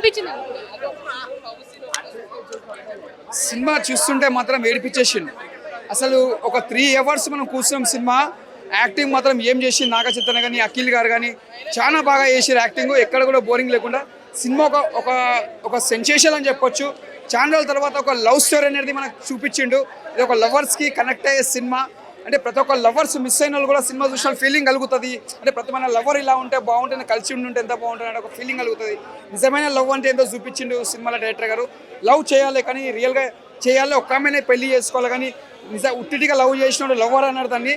అనిపించింది? సినిమా చూస్తుంటే మాత్రం ఏడిపించేసిండు. అసలు ఒక త్రీ అవర్స్ మనం కూర్చున్నాం సినిమా యాక్టింగ్ మాత్రం ఏం చేసింది నాగచైతన్య కానీ అఖిల్ గారు కానీ చాలా బాగా చేసారు యాక్టింగ్ ఎక్కడ కూడా బోరింగ్ లేకుండా. సినిమా ఒక ఒక ఒక సెన్సేషన్ అని చెప్పొచ్చు. చాలా తర్వాత ఒక లవ్ స్టోరీ అనేది మనకు చూపించిండు. ఇది ఒక లవర్స్కి కనెక్ట్ అయ్యే సినిమా. అంటే ప్రతి ఒక్క లవర్స్ మిస్ అయిన వాళ్ళు కూడా సినిమా చూసిన ఫీలింగ్ కలుగుతుంది. అంటే ప్రతి మన లవర్ ఇలా ఉంటే బాగుంటుంది కలిసి ఉంటే ఎంత బాగుంటుంది అంటే ఒక ఫీలింగ్ కలుగుతుంది. నిజమైన లవ్ అంటే ఏంటో చూపించిండు సినిమాలో డైరెక్టర్ గారు. లవ్ చేయాలి కానీ రియల్గా చేయాలి ఒక్క ఆమెనే పెళ్ళి చేసుకోవాలి కానీ నిజ ఉట్టిటిగా లవ్ చేసినాడు లవర్ అన్నారు దాన్ని.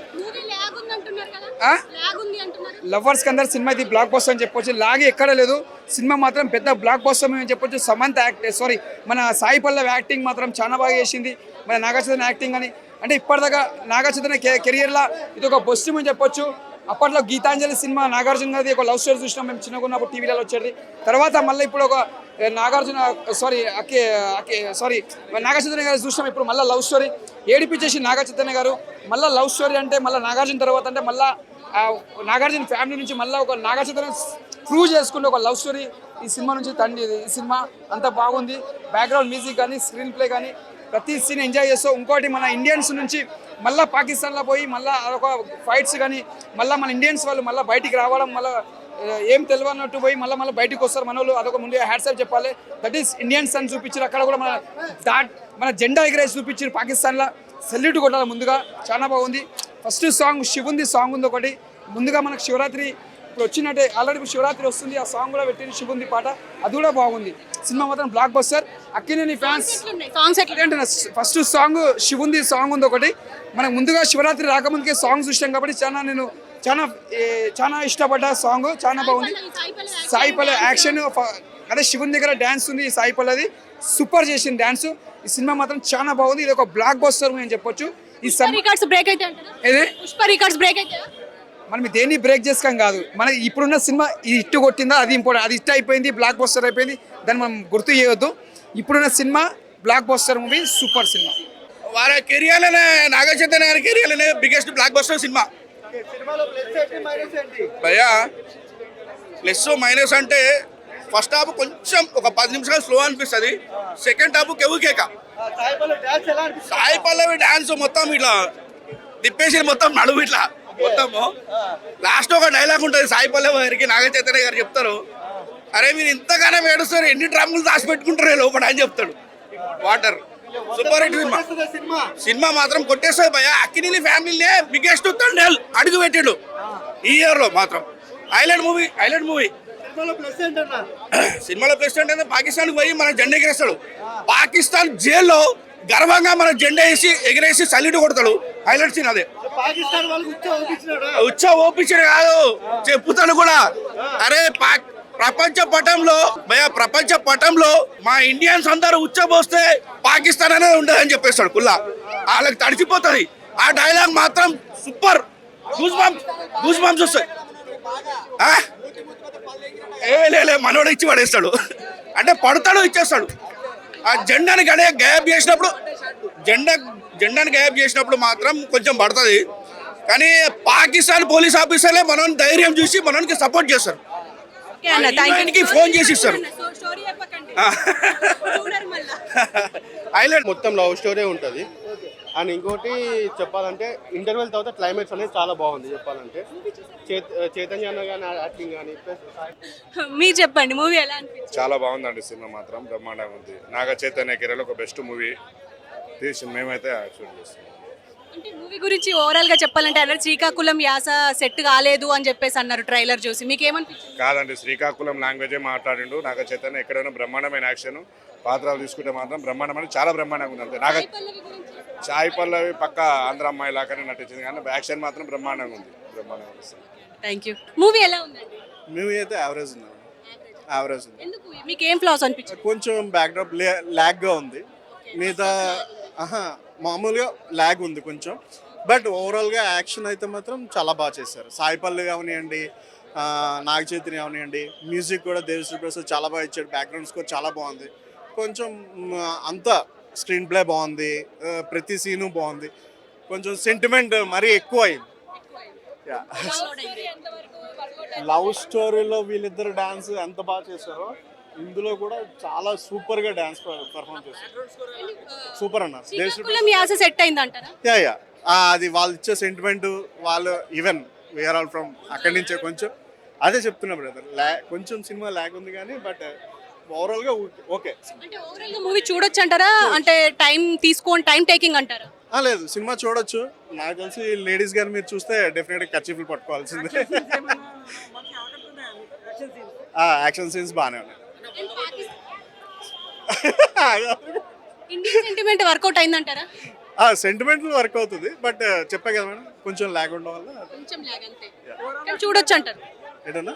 లవర్స్కి అందరు సినిమా ఇది బ్లాక్ బస్టర్ అని చెప్పొచ్చు. లాగే ఎక్కడ లేదు. సినిమా మాత్రం పెద్ద బ్లాక్ బస్టర్ అని చెప్పొచ్చు. సమంత్ యాక్ట్ సారీ మన సాయి పల్లవి యాక్టింగ్ మాత్రం చాలా బాగా చేసింది. మన నాగార్జున యాక్టింగ్ అని అంటే ఇప్పటిదాకా నాగార్జున కెరియర్లో ఇది ఒక బొస్టిమ్ అని చెప్పొచ్చు. అప్పట్లో గీతాంజలి సినిమా నాగార్జున గారిది ఒక లవ్ స్టోరీ చూసినాం మేము చిన్నగా ఉన్నప్పుడు టీవీలలో వచ్చేది. తర్వాత మళ్ళీ ఇప్పుడు ఒక నాగార్జున సారీ అకే అకే సారీ నాగార్జున గారు చూసినాం ఇప్పుడు మళ్ళీ లవ్ స్టోరీ. ఏడిపించేసి నాగార్జున గారు. మళ్ళీ లవ్ స్టోరీ అంటే మళ్ళీ నాగార్జున తర్వాత అంటే మళ్ళీ నాగార్జున ఫ్యామిలీ నుంచి మళ్ళీ ఒక నాగార్జున ప్రూవ్ చేసుకుంటే ఒక లవ్ స్టోరీ. ఈ సినిమా నుంచి తండ్రి ఈ సినిమా అంత బాగుంది. బ్యాక్గ్రౌండ్ మ్యూజిక్ కానీ స్క్రీన్ ప్లే కానీ ప్రతి సీన్ ఎంజాయ్ చేస్తాం ఇంకోటి మన ఇండియన్స్ నుంచి మళ్ళీ పాకిస్తాన్లో పోయి మళ్ళీ అదొక ఫైట్స్ కానీ మళ్ళీ మన ఇండియన్స్ వాళ్ళు మళ్ళీ బయటికి రావడం మళ్ళీ ఏం తెలియనట్టు పోయి మళ్ళీ మళ్ళీ బయటకు వస్తారు మన వాళ్ళు. అదొక ముందు హ్యాట్సాప్ చెప్పాలి. దట్ ఈస్ ఇండియన్స్ అని చూపించారు. అక్కడ కూడా మన దాట్ మన జెండా ఎగరేసి చూపించారు పాకిస్తాన్లో. సెల్యూట్ కొట్టాలి ముందుగా. చాలా బాగుంది. ఫస్ట్ సాంగ్ శివుంది సాంగ్ ఉంది ఒకటి. ముందుగా మనకు శివరాత్రి ఇప్పుడు వచ్చినట్టే ఆల్రెడీ ఇప్పుడు శివరాత్రి వస్తుంది ఆ సాంగ్ కూడా పెట్టింది శివుంది పాట అది కూడా బాగుంది. సినిమా మాత్రం blockbuster Akkineni fans songs ఎట్లా ఫస్ట్ సాంగ్ శివుంది సాంగ్ ఉంది ఒకటి. మనకు ముందుగా శివరాత్రి రాకముందుకే సాంగ్ చూసాం కాబట్టి చాలా నేను చాలా చాలా ఇష్టపడ్డ సాంగ్ చాలా బాగుంది. సాయి పల్లె యాక్షన్ అదే శివుని దగ్గర డ్యాన్స్ ఉంది ఈ సాయి పల్లెది సూపర్ చేసిన డ్యాన్స్ ఈ సినిమా మాత్రం చాలా బాగుంది. ఇది ఒక బ్లాక్ బస్టర్ అని చెప్పొచ్చు. ఈ బ్రేక్ అయితే బ్రేక్ అయితే? మనం దేన్ని బ్రేక్ చేసుకోం కాదు. మన ఇప్పుడున్న సినిమా ఇది హిట్ కొట్టిందా? అది ఇంపార్టెంట్ అది హిట్ అయిపోయింది బ్లాక్ బస్టర్ అయిపోయింది. దాన్ని మనం గుర్తు చేయొద్దు. ఇప్పుడున్న cinema blockbuster movie super cinema. వారి కెరియర్లోనే నాగ చైతన్య గారి కెరియర్లోనే బిగ్గెస్ట్ బ్లాక్ బస్టర్ సినిమా. భయ్యా ప్లస్ మైనస్ అంటే ఫస్ట్ హాఫ్ కొంచెం ఒక పది నిమిషాలు స్లో అనిపిస్తుంది. సెకండ్ హాఫ్ కెవు కేక? సాయి పల్లవి డాన్స్ మొత్తం ఇట్లా తిప్పేసి మొత్తం నడువు ఇట్లా. మొత్తము. లాస్ట్ ఒక డైలాగ్ ఉంటుంది సాయి పల్లవి గారికి నాగ చైతన్య గారు చెప్తారు. అరే మీరు ఇంతగానం ఏడుస్తారు ఎన్ని డ్రమ్ములు దాచి పెట్టుకుంటారు లోపల అని చెప్తాడు. Water super hit cinema. Cinema మాత్రం కొట్టేస్తుంది భయ అక్కినేని ఫ్యామిలీనే బిగ్గెస్ట్ తండేల్ అడుగు పెట్టాడు. ఈ ఇయర్లో మాత్రం. ఐలాండ్ మూవీ ఐలాండ్ మూవీ సినిమాలో ప్రెస్ అంటే పాకిస్తాన్ పోయి మన జెండా ఎగరేస్తాడు. పాకిస్తాన్ జైల్లో గర్వంగా మన జెండా వేసి ఎగరేసి సల్యూట్ కొడతాడు. హైలైట్ సీన్ అదే. ఉచ్చ ఓపించాడు కాదు. చెప్పుతాను కూడా. అరే ప్రపంచ పటంలో భయ ప్రపంచ పటంలో మా ఇండియన్స్ అందరూ ఉచ్చబోస్తే పాకిస్తాన్ అనేది ఉండదని చెప్పేస్తాడు కుల్లా. వాళ్ళకి తడిచిపోతుంది ఆ డైలాగ్ మాత్రం super goosebumps goosebumps వస్తాయి? ఏ లే మనోడు ఇచ్చి పడేస్తాడు. అంటే పడతాడు ఇచ్చేస్తాడు. ఆ జెండాని గడే గాయబ్ చేసినప్పుడు జెండా జెండాని గాయబ్ చేసినప్పుడు మాత్రం కొంచెం పడుతుంది. కానీ పాకిస్తాన్ పోలీస్ ఆఫీసర్లే మనం ధైర్యం చూసి మనకి సపోర్ట్ చేస్తారు. ఆయనకి ఫోన్ చేసి ఇస్తారు. ఐలాండ్ మొత్తం లవ్ స్టోరీ ఉంటుంది. అండ్ ఇంకోటి చెప్పాలంటే ఇంటర్వెల్ తర్వాత క్లైమాక్స్ అనేది చాలా బాగుంది చెప్పాలంటే. చేత చైతన్య అన్న కానీ యాక్టింగ్ కానీ మీరు చెప్పండి మూవీ ఎలా చాలా బాగుందండి సినిమా మాత్రం బ్రహ్మాండంగా ఉంది. నాగ చైతన్య కెరీర్లో ఒక బెస్ట్ మూవీ. తీసి మేమైతే షూట్ చేస్తున్నాం. అంటే మూవీ గురించి ఓవరాల్గా చెప్పాలంటే అన్నారు శ్రీకాకుళం యాస సెట్ కాలేదు అని చెప్పేసి అన్నారు ట్రైలర్ చూసి. మీకు ఏమనిపించింది కాదండి శ్రీకాకుళం లాంగ్వేజే మాట్లాడిండు. నాగ చైతన్య ఎక్కడైనా బ్రహ్మాండమైన యాక్షన్ పాత్రలు తీసుకుంటే మాత్రం బ్రహ్మాండమైన చాలా బ్రహ్మాండంగా ఉంది అంతే. నాగ సాయి పల్లవి పక్క ఆంధ్ర అమ్మాయి లాగానే నటించింది కానీ యాక్షన్ మాత్రం బ్రహ్మాండంగా ఉంది. బ్రహ్మాండంగా థ్యాంక్ యూ మూవీ ఎలా ఉందండి మూవీ అయితే యావరేజ్ ఉంది. యావరేజ్ ఉంది. ఎందుకు? మీకు ఏం ఫ్లాస్ అనిపించింది? కొంచెం బ్యాక్డ్రాప్ ల్యాగ్గా ఉంది. మిగతా మామూలుగా ల్యాగ్ ఉంది కొంచెం. బట్ ఓవరాల్గా యాక్షన్ అయితే మాత్రం చాలా బాగా చేశారు. సాయి పల్లి కావనివ్వండి ఆ, నాగ చైతన్య మ్యూజిక్ కూడా దేవిశ్రీ ప్రసాద్ చాలా బాగా ఇచ్చాడు. బ్యాక్గ్రౌండ్ స్కోర్ చాలా బాగుంది. కొంచెం అంతా స్క్రీన్ ప్లే బాగుంది ప్రతి సీను బాగుంది. కొంచెం సెంటిమెంట్ మరీ ఎక్కువ అయింది లవ్ స్టోరీలో వీళ్ళిద్దరు డాన్స్ ఎంత బాగా చేశారో ఇందులో కూడా చాలా సూపర్గా డాన్స్ పర్ఫామ్ చేశారు. సూపర్ అన్న. దేశ్ శ్రీకాకుళం యాస సెట్ యా యా అది వాళ్ళు ఇచ్చే సెంటిమెంట్ వాళ్ళు ఈవెన్ వేఆర్ ఆల్ ఫ్రమ్ అక్కడి నుంచే కొంచెం. అదే చెప్తున్నా బ్రదర్ ల్యా కొంచెం సినిమా ల్యాగ్ ఉంది కానీ బట్ ఓవరాల్గా ఓకే అంటే ఓవరాల్గా మూవీ చూడొచ్చు అంటారా? అంటే టైం తీసుకోని టైం టేకింగ్ అంటారా? ఆ, లేదు. సినిమా చూడొచ్చు. నాకు తెలిసి లేడీస్ గారు మీరు చూస్తే డెఫినెట్ కచ్చిఫ్లు పట్టుకోవాల్సిందే. యాక్షన్ సీన్స్ బాగానే ఉన్నాయి. ఇండియన్ సెంటిమెంట్ వర్కౌట్ అయిందంటారా? సెంటిమెంటల్ వర్క్ అవుతుంది. బట్ చెప్పా కదా మేడం కొంచెం ల్యాగ్ ఉండడం వల్ల కొంచెం లాగ్ అంతే. కానీ చూడొచ్చు అంటారు. ఏంటన్నా?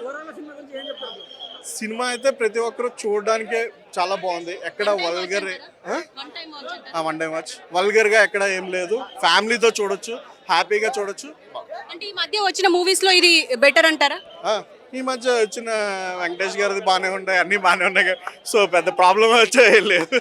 సినిమా అయితే ప్రతి ఒక్కరు చూడడానికే చాలా బాగుంది. ఎక్కడ వల్గర్ వన్ టైం వాచ్ వల్గర్గా ఎక్కడ ఏం లేదు. ఫ్యామిలీతో చూడొచ్చు హ్యాపీగా చూడొచ్చు. అంటే ఈ మధ్య వచ్చిన మూవీస్లో ఇది బెటర్ అంటారా? ఆ, ఈ మధ్య వచ్చిన వెంకటేష్ గారిది బాగానే ఉన్నాయి అన్ని బాగానే ఉన్నాయి సో పెద్ద ప్రాబ్లం వచ్చే లేదు.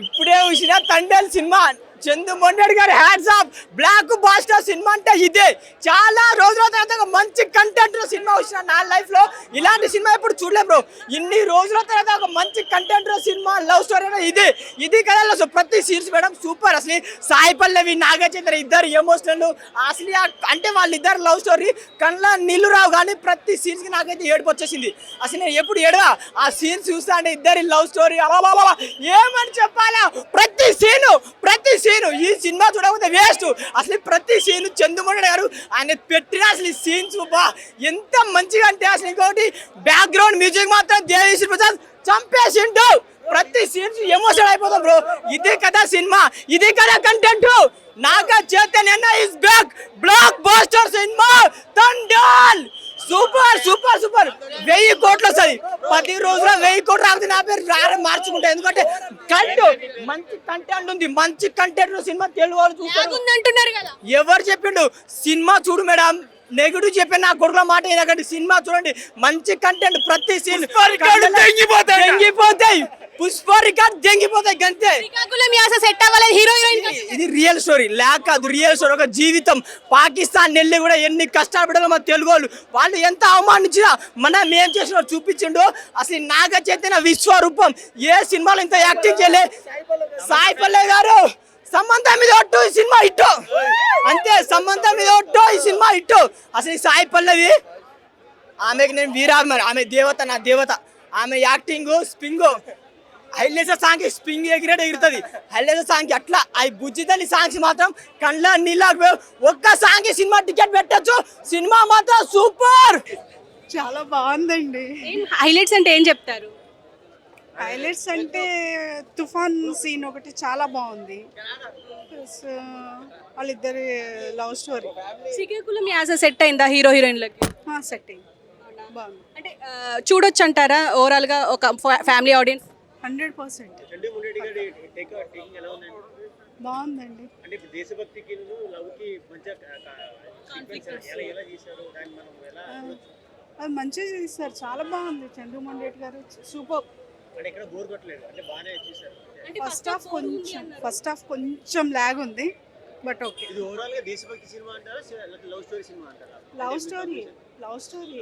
ఇప్పుడే చూసిన తండేల్ సినిమా. చందు మొండేడు గారి hats off blockbuster cinema అంటే ఇదే. చాలా రోజుల తర్వాత ఒక మంచి కంటెంట్ సినిమా వచ్చిన నా లైఫ్లో. ఇలాంటి సినిమా ఎప్పుడు చూడలే బ్రో ఇన్ని రోజుల తర్వాత ఒక మంచి కంటెంట్ సినిమా లవ్ స్టోరీ అనేది ఇది. ఇది కదా ప్రతి సీన్స్ మేడం సూపర్ అసలు సాయి పల్లవి నాగచంద్ర ఇద్దరు ఎమోషనల్ అసలు అంటే వాళ్ళిద్దరు లవ్ స్టోరీ కళ్ళ నీళ్ళు రావు కానీ ప్రతి సీన్స్కి నాకైతే ఏడుపు వచ్చేసింది. అసలు నేను ఎప్పుడు ఏడవా? ఆ సీన్స్ చూస్తా అంటే ఇద్దరి లవ్ స్టోరీ అలా ఏమని చెప్పాలా? ప్రతి సీను ప్రతి సీన్ ఈ సినిమా చూడకపోతే వేస్ట్. అసలు ప్రతి సీన్ చందుమణి గారు ఆయన పెట్టిన అసలు ఈ సీన్స్ బా ఎంత మంచిగా అంటే అసలు ఇంకొకటి బ్యాక్గ్రౌండ్ మ్యూజిక్ మాత్రం దేవేశ్వర ప్రసాద్ చంపేసిండు. ప్రతి సీన్స్ ఎమోషన్ అయిపోతాం బ్రో ఇదే కదా సినిమా ఇది కదా content Naga Chaitanya is back blockbuster cinema Thandel super super super. వెయ్యి కోట్లు వస్తుంది. పది రోజుల వెయ్యి కోట్లు రాకపోతే నా పేరు రార మార్చుకుంటా. ఎందుకంటే కంటెంట్ మంచి కంటెంట్ ఉంది. మంచి కంటెంట్ సినిమా తెలుగు వాళ్ళు చూస్తారు. ఎవరు చెప్పిండు? సినిమా చూడు మేడం. నెగిటివ్ చెప్పిన నా కొడుకుల మాట వినకండి. సినిమా చూడండి. మంచి కంటెంట్ ప్రతి సీన్ దెంగిపోతాయి పుష్ప రికార్డ్ దెంగిపోతాయి గంతే. శ్రీకాకుళం యాస సెట్ అవ్వలేదు హీరో హీరోయిన్ ఇది రియల్ స్టోరీ లేక కాదు రియల్ స్టోరీ ఒక జీవితం. పాకిస్తాన్ వెళ్ళి కూడా ఎన్ని కష్టాలు పడాలో మన తెలుగు వాళ్ళు వాళ్ళు ఎంత అవమానించినా మనం ఏం చేసినా చూపించిండు. అసలు నాగ చైతన్య విశ్వరూపం. ఏ సినిమాలో ఇంత యాక్టింగ్ చేయలే? సాయి పల్లె గారు సంబంధం మీద ఒట్టు ఈ సినిమా ఇట్టు అంతే సంబంధం మీద ఒట్టు ఈ సినిమా ఇట్టు అసలు సాయి పల్లవి ఆమెకి నేను వీరాభిమాని. ఆమె దేవత నా దేవత. ఆమె యాక్టింగ్ స్పింగ్. హైలేస సాంగ్ స్పింగ్ ఎగిరేట్ ఎగురుతుంది. హైలేస సాంగ్ అట్లా అవి బుజ్జి తల్లి సాంగ్స్ మాత్రం కళ్ళ నీళ్ళ ఒక్క సాంగ్ సినిమా టికెట్ పెట్టచ్చు. సినిమా మాత్రం సూపర్! చాలా బాగుందండి. హైలైట్స్ అంటే ఏం చెప్తారు? హైలైట్స్ అంటే తుఫాన్ సీన్ ఒకటి చాలా బాగుంది. ప్లస్ వాళ్ళిద్దరి లవ్ స్టోరీ. శ్రీకాకుళం యాస సెట్ అయిందా హీరో హీరోయిన్లకి? సెట్ అయింది. బాగుంది. అంటే చూడొచ్చు అంటారా ఓవరాల్గా ఒక ఫ్యామిలీ ఆడియన్స్? Hundred percent. బాగుందండి. అంటే దేశభక్తికి లవ్కి మంచిగా ఎలా ఎలా చేశారు? దాన్ని మనం ఎలా అది మంచిగా చేస్తారు చాలా బాగుంది. చంద్రమోహన్ రెడ్డి గారు సూపర్. అంటే ఎక్కడ బోర్ కొట్టలేదు. అంటే బాగానే చేశారు. ఫస్ట్ హాఫ్ కొంచెం ఫస్ట్ హాఫ్ కొంచెం లాగ్ ఉంది బట్ ఓకే ఇది ఓవరాల్గా దేశభక్తి సినిమా అంటారా లవ్ స్టోరీ సినిమా అంటారా? Love story love story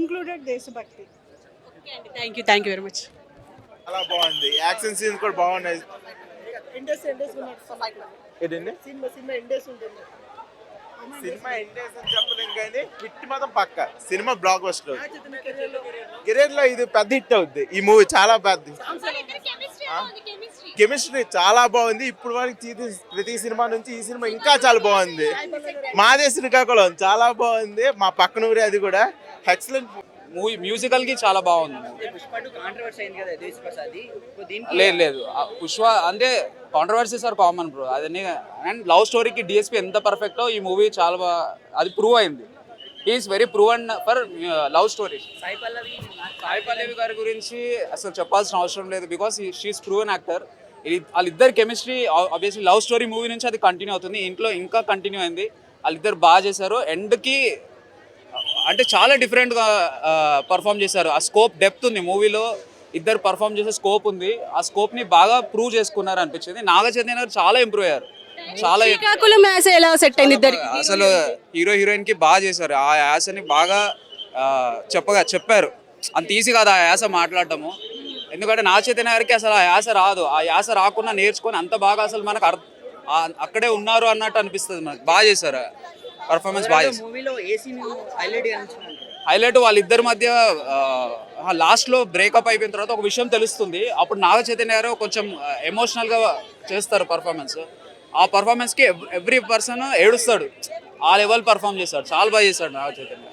included దేశభక్తి thank you thank you very much చాలా బాగుంది. యాక్షన్ సీన్స్ కూడా బాగున్నాయి. ఇండస్ ఇండస్ ఏంటండి సినిమా సినిమా ఇండస్ ఉంటుంది. సినిమా ఎండేస్ అని చెప్పలేం కానీ హిట్ మాత్రం పక్క. సినిమా బ్లాక్ బస్టర్ కెరీర్లో ఇది పెద్ద హిట్ అవుద్ది. ఈ మూవీ చాలా పెద్ద కెమిస్ట్రీ చాలా బాగుంది. ఇప్పుడు వరకు ప్రతి సినిమా నుంచి ఈ సినిమా ఇంకా చాలా బాగుంది. మాదే శ్రీకాకుళం చాలా బాగుంది. మా పక్కన ఊరే అది కూడా. ఎక్సలెంట్ మూవీ మ్యూజికల్కి చాలా బాగుంది. లేదు లేదు. పుష్ప అంటే కాంట్రవర్సీస్ ఆర్ కామన్ బ్రో అదని అండ్ లవ్ స్టోరీకి డిఎస్పి ఎంత పర్ఫెక్టో ఈ మూవీ చాలా అది ప్రూవ్ అయింది. Is very prove and for love story Sai Pallavi Sai Pallavi గారి గురించి అసలు చెప్పాల్సిన అవసరం లేదు because she is proven actor వాళ్ళిద్దరు chemistry obviously love story movie నుంచి అది కంటిన్యూ అవుతుంది. ఇంట్లో ఇంకా కంటిన్యూ అయింది. వాళ్ళిద్దరు బాగా చేశారు. ఎండ్కి అంటే చాలా డిఫరెంట్గా పర్ఫామ్ చేశారు. ఆ స్కోప్ డెప్త్ ఉంది మూవీలో. ఇద్దరు పర్ఫామ్ చేసే స్కోప్ ఉంది. ఆ స్కోప్ని బాగా ప్రూవ్ చేసుకున్నారు అనిపించింది. నాగ చైతన్య గారు చాలా ఇంప్రూవ్ అయ్యారు. చాలా శ్రీకాకుళం యాస ఎలా సెట్ అయింది అసలు హీరో హీరోయిన్కి బాగా చేశారు. ఆ యాసని బాగా చెప్పగా చెప్పారు. అంత ఈజీ కాదు ఆ యాస మాట్లాడటము. ఎందుకంటే నా చైతన్య గారికి అసలు ఆ యాస రాదు. ఆ యాస రాకుండా నేర్చుకొని అంత బాగా అసలు మనకు అక్కడే ఉన్నారు అన్నట్టు అనిపిస్తుంది మనకు. బాగా చేశారు. పర్ఫార్మెన్స్ బాగా హైలైట్ హైలైట్ వాళ్ళిద్దరి మధ్య లాస్ట్లో బ్రేకప్ అయిపోయిన తర్వాత ఒక విషయం తెలుస్తుంది. అప్పుడు నాగ చైతన్య గారు కొంచెం ఎమోషనల్గా చేస్తారు పర్ఫార్మెన్స్ ఆ పర్ఫార్మెన్స్కి ఎవ్రీ పర్సన్ ఏడుస్తాడు. ఆ లెవెల్ పర్ఫామ్ చేస్తాడు. చాలా బాగా చేస్తాడు నాగ చైతన్య.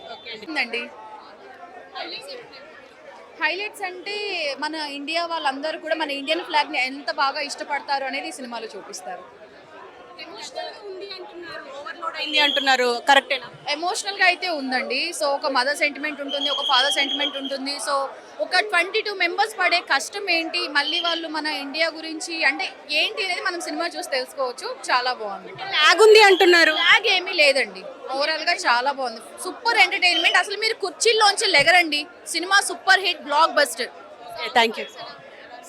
హైలైట్స్ అంటే మన ఇండియా వాళ్ళందరూ కూడా మన ఇండియన్ ఫ్లాగ్ని ఎంత బాగా ఇష్టపడతారు అనేది ఈ సినిమాలో చూపిస్తారు. అయింది అంటున్నారు. కరెక్టేనా ఎమోషనల్గా అయితే ఉందండి. సో ఒక మదర్ సెంటిమెంట్ ఉంటుంది ఒక ఫాదర్ సెంటిమెంట్ ఉంటుంది. సో ఒక ట్వంటీ టూ మెంబర్స్ పడే కష్టం ఏంటి? మళ్ళీ వాళ్ళు మన ఇండియా గురించి అంటే ఏంటి అనేది మనం సినిమా చూసి తెలుసుకోవచ్చు. చాలా బాగుంది. లాగ్ ఉంది అంటున్నారు. లాగ్ ఏమీ లేదండి. ఓవరాల్గా చాలా బాగుంది. సూపర్ ఎంటర్టైన్మెంట్ అసలు మీరు కుర్చీల్లోంచి లెగరండి. Cinema super hit blockbuster thank you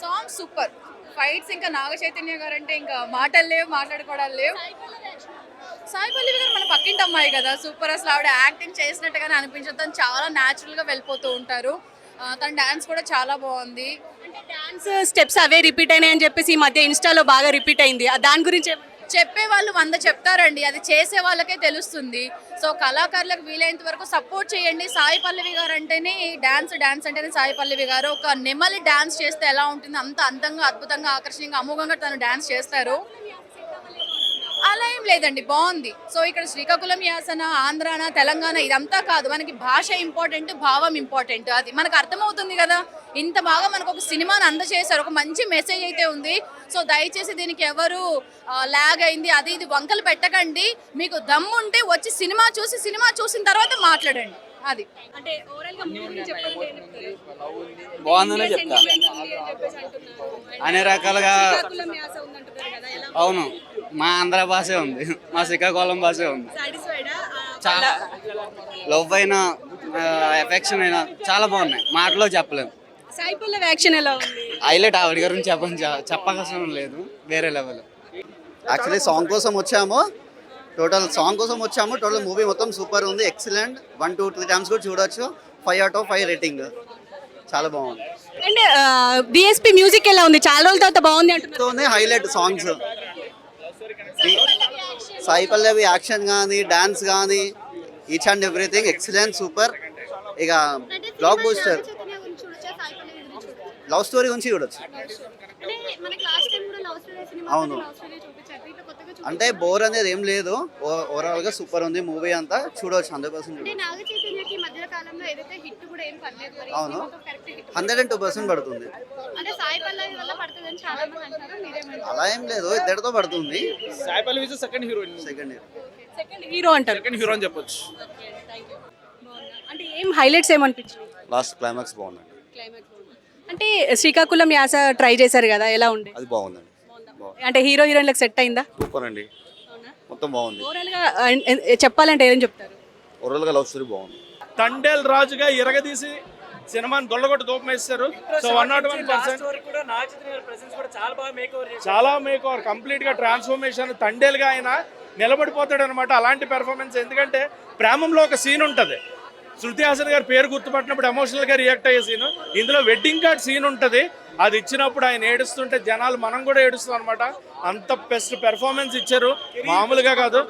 song super fights ఇంకా నాగ చైతన్య గారు అంటే ఇంకా మాటలు లేవు మాట్లాడుకోవడాలు లేవు. సాయి పల్లవి గారు మన పక్కింటి అమ్మాయి కదా సూపర్ అసలు ఆవిడ యాక్టింగ్ చేసినట్టుగానే అనిపించదు. తను చాలా న్యాచురల్గా వెళ్ళిపోతూ ఉంటారు. తన డాన్స్ కూడా చాలా బాగుంది. డాన్స్ స్టెప్స్ అవే రిపీట్ అయినాయి అని చెప్పేసి ఈ మధ్య ఇన్స్టాలో బాగా రిపీట్ అయింది. దాని గురించి చెప్పే వాళ్ళు వంద చెప్తారండి. అది చేసే వాళ్ళకే తెలుస్తుంది. సో కళాకారులకు వీలైనంత వరకు సపోర్ట్ చేయండి. సాయి పల్లవి గారు అంటేనే డ్యాన్స్ డ్యాన్స్ అంటేనే సాయి పల్లవి గారు. ఒక నెమలి డ్యాన్స్ చేస్తే ఎలా ఉంటుంది? అంత అందంగా అద్భుతంగా ఆకర్షణీయంగా అమోఘంగా తను డ్యాన్స్ చేస్తారు. అలా ఏం లేదండి. బాగుంది. సో ఇక్కడ శ్రీకాకుళం యాసన ఆంధ్రాన తెలంగాణ ఇదంతా కాదు. మనకి భాష ఇంపార్టెంట్ భావం ఇంపార్టెంట్. అది మనకు అర్థమవుతుంది కదా. ఇంత బాగా మనకు ఒక సినిమాని అందజేశారు. ఒక మంచి మెసేజ్ అయితే ఉంది. సో దయచేసి దీనికి ఎవరు లాగ్ అయింది అది ఇది వంకలు పెట్టకండి. మీకు దమ్ము ఉంటే వచ్చి సినిమా చూసి సినిమా చూసిన తర్వాత మాట్లాడండి. అది. అంటే? బాగుందనే చెప్తా. అని రకాలుగా అవును. మా ఆంధ్ర భాషే ఉంది. మా శ్రీకాకుళం భాషే ఉంది. సాటిస్ఫైడా చాలా లవ్ అయినా ఎఫెక్షన్ అయినా చాలా బాగున్నాయి. మాటలో చెప్పలేము సాయి పల్లవి యాక్షన్ ఎలా ఉంది? హైలైట్ ఆవిడ గురించి చెప్పని చెప్పకసం లేదు. వేరే లెవెల్. యాక్చువల్లీ సాంగ్ కోసం వచ్చాము. టోటల్ సాంగ్ కోసం వచ్చాము. టోటల్ మూవీ మొత్తం సూపర్ ఉంది. Excellent. One two three times కూడా చూడొచ్చు. Five out of five rating. చాలా బాగుంది. అండ్ డిఎస్పి మ్యూజిక్ ఎలా ఉంది? చాలా రోజుల తర్వాత బాగుంది తోనే highlight songs Sai Pallavi action కానీ డాన్స్ కానీ each and everything excellent super. ఇక బ్లాక్ బూస్టర్ లవ్ స్టోరీ గురించి చూడొచ్చు. అవును. అంటే బోర్ అనేది ఏం లేదు. ఓవరాల్గా సూపర్ ఉంది మూవీ అంతా. చూడవచ్చు హండ్రెడ్ పర్సెంట్ అవును. హండ్రెడ్ అండ్ టూ పర్సెంట్ పడుతుంది. అలా ఏం లేదు. ఇద్దరితో పడుతుంది. Sai Pallavi second heroine second year second hero అంటారు. సెకండ్ హీరో అని చెప్పొచ్చు. అంటే ఏం హైలైట్స్ ఏమనిపించింది లాస్ట్ క్లైమాక్స్ బాగుందండి. అంటే శ్రీకాకుళం యాస ట్రై చేశారు కదా ఎలా ఉండే? అది బాగుందండి. అంటే హీరో హీరోయిన్లకు సెట్ అయిందా? సూపర్ అండి మొత్తం బాగుంది. ఓవరాల్గా చెప్పాలంటే ఏం చెప్తారు? ఓవరాల్గా లవ్ స్టోరీ బాగుంది. తండేల్ రాజుగా ఇరగదీసి సినిమాని దొల్లగొట్టి దూపం వేస్తారు. So one not one percent చాలా మేక్ ఓవర్ కంప్లీట్గా ట్రాన్స్ఫర్మేషన్ తండేలుగా ఆయన నిలబడిపోతాడు అనమాట అలాంటి పెర్ఫార్మెన్స్ ఎందుకంటే ప్రేమంలో ఒక సీన్ ఉంటుంది. శృతి హాసన్ గారి పేరు గుర్తుపట్టినప్పుడు ఎమోషనల్గా రియాక్ట్ అయ్యే సీన్ ఇందులో వెడ్డింగ్ కార్డ్ సీన్ ఉంటుంది. అది ఇచ్చినప్పుడు ఆయన ఏడుస్తుంటే జనాలు మనం కూడా ఏడుస్తాం అనమాట అంత బెస్ట్ పెర్ఫార్మెన్స్ ఇచ్చారు. మామూలుగా కాదు.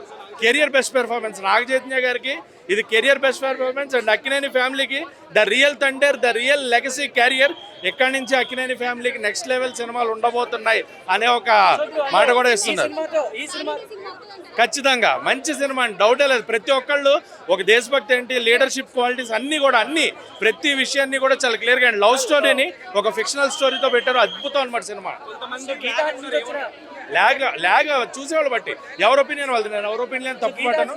Career best performance Naga Chaitanya గారికి ఇది career best performance and Akkineni ఫ్యామిలీకి the real Thandel the real legacy career ఎక్కడి నుంచి అక్కినేని ఫ్యామిలీకి నెక్స్ట్ లెవెల్ సినిమాలు ఉండబోతున్నాయి అనే ఒక మాట కూడా ఇస్తున్నారు. ఖచ్చితంగా మంచి సినిమా అని డౌటే లేదు. ప్రతి ఒక్కళ్ళు ఒక దేశభక్తి ఏంటి లీడర్షిప్ క్వాలిటీస్ అన్ని కూడా అన్ని ప్రతి విషయాన్ని కూడా చాలా క్లియర్గా అండ్. లవ్ స్టోరీని ఒక ఫిక్షనల్ స్టోరీతో పెట్టారు. అద్భుతం అనమాట సినిమా. లాగ్ లాగ్ చూసేవాళ్ళు బట్టి. ఎవరి ఒపీనియన్ వాళ్ళది? నేను ఎవరి ఒపీనియన్ తప్పు పట్టాను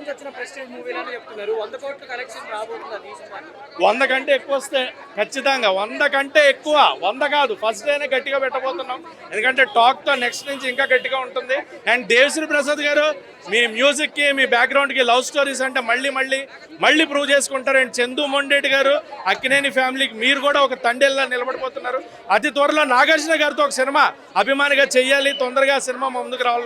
వంద కంటే ఎక్కువ వస్తే ఖచ్చితంగా వంద కంటే ఎక్కువ వంద కాదు ఫస్ట్ డేనే గట్టిగా పెట్టబోతున్నాం. ఎందుకంటే టాక్తో నెక్స్ట్ నుంచి ఇంకా గట్టిగా ఉంటుంది. అండ్ దేవశ్రీ ప్రసాద్ గారు మీ మ్యూజిక్కి మీ బ్యాక్గ్రౌండ్కి లవ్ స్టోరీస్ అంటే మళ్ళీ మళ్ళీ మళ్ళీ ప్రూవ్ చేసుకుంటారు అండ్ చందు మొండేటి గారు అక్కినేని ఫ్యామిలీకి మీరు కూడా ఒక తండేల్లా నిలబడిపోతున్నారు. అతి త్వరలో నాగార్జున గారితో ఒక సినిమా అభిమానిగా చేయాలి తొందరగా సినిమా ముందుకు రావాలి